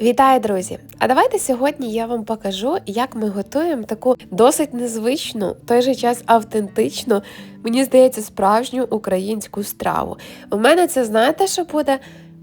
Вітаю, друзі! А давайте сьогодні я вам покажу, як ми готуємо таку досить незвичну, той же час автентичну, мені здається, справжню українську страву. У мене це знаєте, що буде?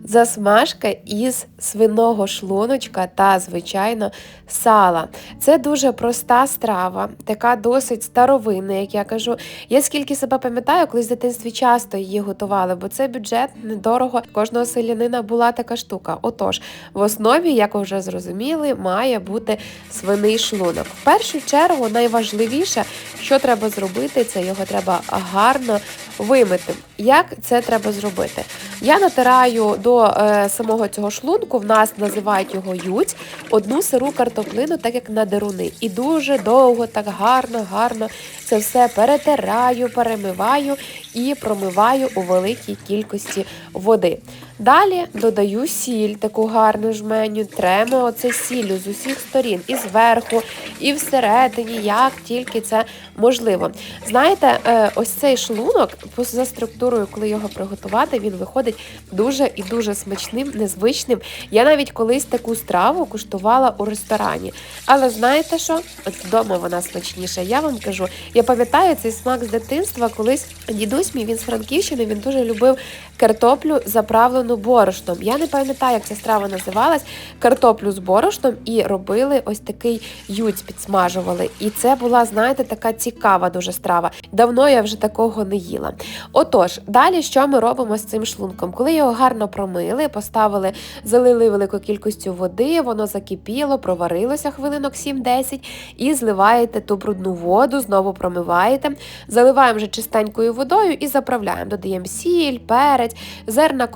Засмажка із свиного шлуночка та, звичайно, сала. Це дуже проста страва, така досить старовинна, як я кажу. Я скільки себе пам'ятаю, колись в дитинстві часто її готували, бо це бюджет недорого. Кожного селянина була така штука. Отож, в основі, як ви вже зрозуміли, має бути свиний шлунок. В першу чергу, найважливіше, що треба зробити, це його треба гарно вимити. Як це треба зробити? Я натираю до е, самого цього шлунку, в нас називають його ють, одну сиру картоплину, так як на деруни. І дуже довго, так гарно, гарно це все перетираю, перемиваю і промиваю у великій кількості води. Далі додаю сіль, таку гарну жменю, тремо оце сіллю з усіх сторін, і зверху, і всередині, як тільки це можливо. Знаєте, е, ось цей шлунок, за структурою, коли його приготувати, він виходить дуже і дуже смачним, незвичним. Я навіть колись таку страву куштувала у ресторані. Але знаєте що? От вдома вона смачніша. Я вам кажу, я пам'ятаю цей смак з дитинства, колись дідусь мій він з Франківщини, він дуже любив картоплю заправлену борошном. Я не пам'ятаю, як ця страва називалась. Картоплю з борошном і робили ось такий ють, підсмажували. І це була, знаєте, така цікава дуже страва. Давно я вже такого не їла. Отож, далі що ми робимо з цим шлунком? Коли його гарно промили, поставили, залили великою кількістю води, воно закипіло, проварилося хвилинок 7-10 і зливаєте ту брудну воду, знову промиваєте, заливаємо вже чистенькою водою і заправляємо. Додаємо сіль, перець, зерна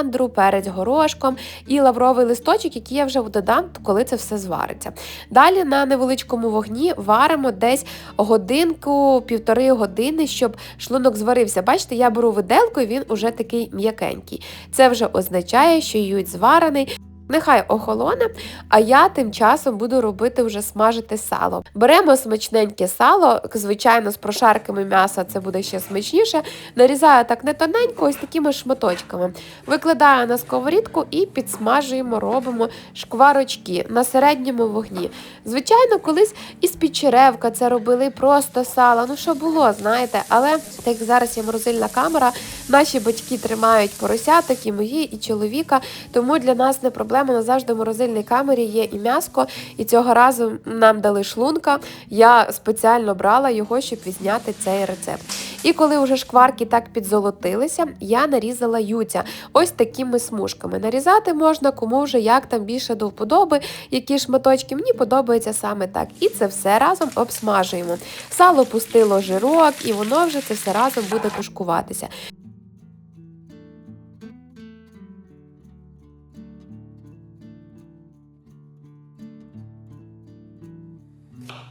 коріандру, перець горошком і лавровий листочок, який я вже додам, коли це все звариться. Далі на невеличкому вогні варимо десь годинку, півтори години, щоб шлунок зварився. Бачите, я беру виделку, і він уже такий м'якенький. Це вже означає, що ють зварений. Нехай охолоне, а я тим часом буду робити вже смажити сало. Беремо смачненьке сало, звичайно, з прошарками м'яса це буде ще смачніше. Нарізаю так не тоненько, ось такими шматочками. Викладаю на сковорідку і підсмажуємо, робимо шкварочки на середньому вогні. Звичайно, колись із підчеревка це робили просто сало. Ну що було, знаєте, але так зараз є морозильна камера, наші батьки тримають поросяток, і мої, і чоловіка, тому для нас не проблема проблема завжди в морозильній камері є і м'яско, і цього разу нам дали шлунка. Я спеціально брала його, щоб відзняти цей рецепт. І коли вже шкварки так підзолотилися, я нарізала юця ось такими смужками. Нарізати можна, кому вже як там більше до вподоби, які шматочки. Мені подобається саме так. І це все разом обсмажуємо. Сало пустило жирок, і воно вже це все разом буде тушкуватися.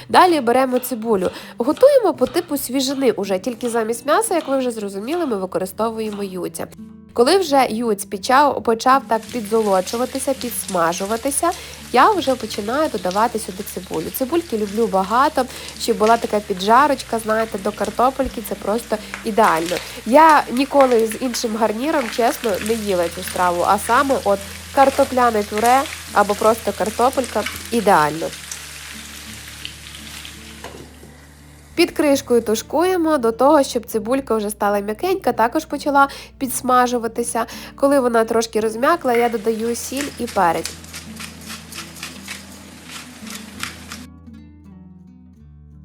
Далі беремо цибулю. Готуємо по типу свіжини, уже тільки замість м'яса, як ви вже зрозуміли, ми використовуємо юця. Коли вже юць почав, почав так підзолочуватися, підсмажуватися, я вже починаю додавати сюди цибулю. Цибульки люблю багато, щоб була така піджарочка, знаєте, до картопельки це просто ідеально. Я ніколи з іншим гарніром, чесно, не їла цю страву, а саме от картопляне пюре або просто картопелька ідеально. Під кришкою тушкуємо до того, щоб цибулька вже стала м'якенька, також почала підсмажуватися. Коли вона трошки розм'якла, я додаю сіль і перець.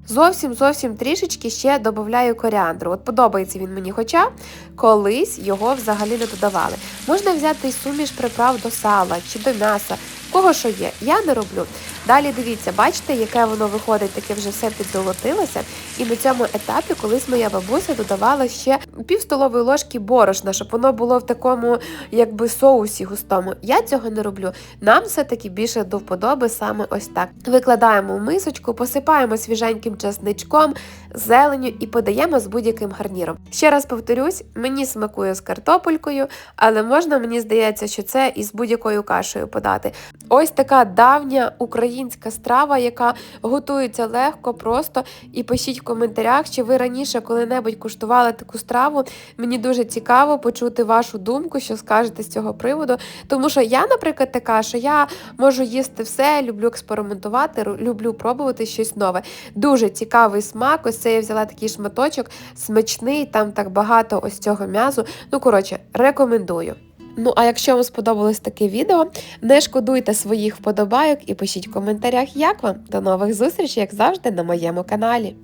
Зовсім зовсім трішечки ще додаю коріандру. От подобається він мені, хоча колись його взагалі не додавали. Можна взяти суміш приправ до сала чи до м'яса, кого що є. Я не роблю. Далі дивіться, бачите, яке воно виходить, таке вже все підзолотилося. І на цьому етапі колись моя бабуся додавала ще пів столової ложки борошна, щоб воно було в такому якби соусі густому. Я цього не роблю. Нам все-таки більше до вподоби саме ось так. Викладаємо в мисочку, посипаємо свіженьким часничком, зеленю і подаємо з будь-яким гарніром. Ще раз повторюсь, мені смакує з картопелькою, але можна, мені здається, що це і з будь-якою кашею подати. Ось така давня українська українська страва, яка готується легко, просто. І пишіть в коментарях, чи ви раніше коли-небудь куштували таку страву. Мені дуже цікаво почути вашу думку, що скажете з цього приводу. Тому що я, наприклад, така, що я можу їсти все, люблю експериментувати, люблю пробувати щось нове. Дуже цікавий смак. Ось це я взяла такий шматочок, смачний, там так багато ось цього м'язу. Ну, коротше, рекомендую. Ну, а якщо вам сподобалось таке відео, не шкодуйте своїх вподобайок і пишіть в коментарях, як вам. До нових зустрічей, як завжди, на моєму каналі.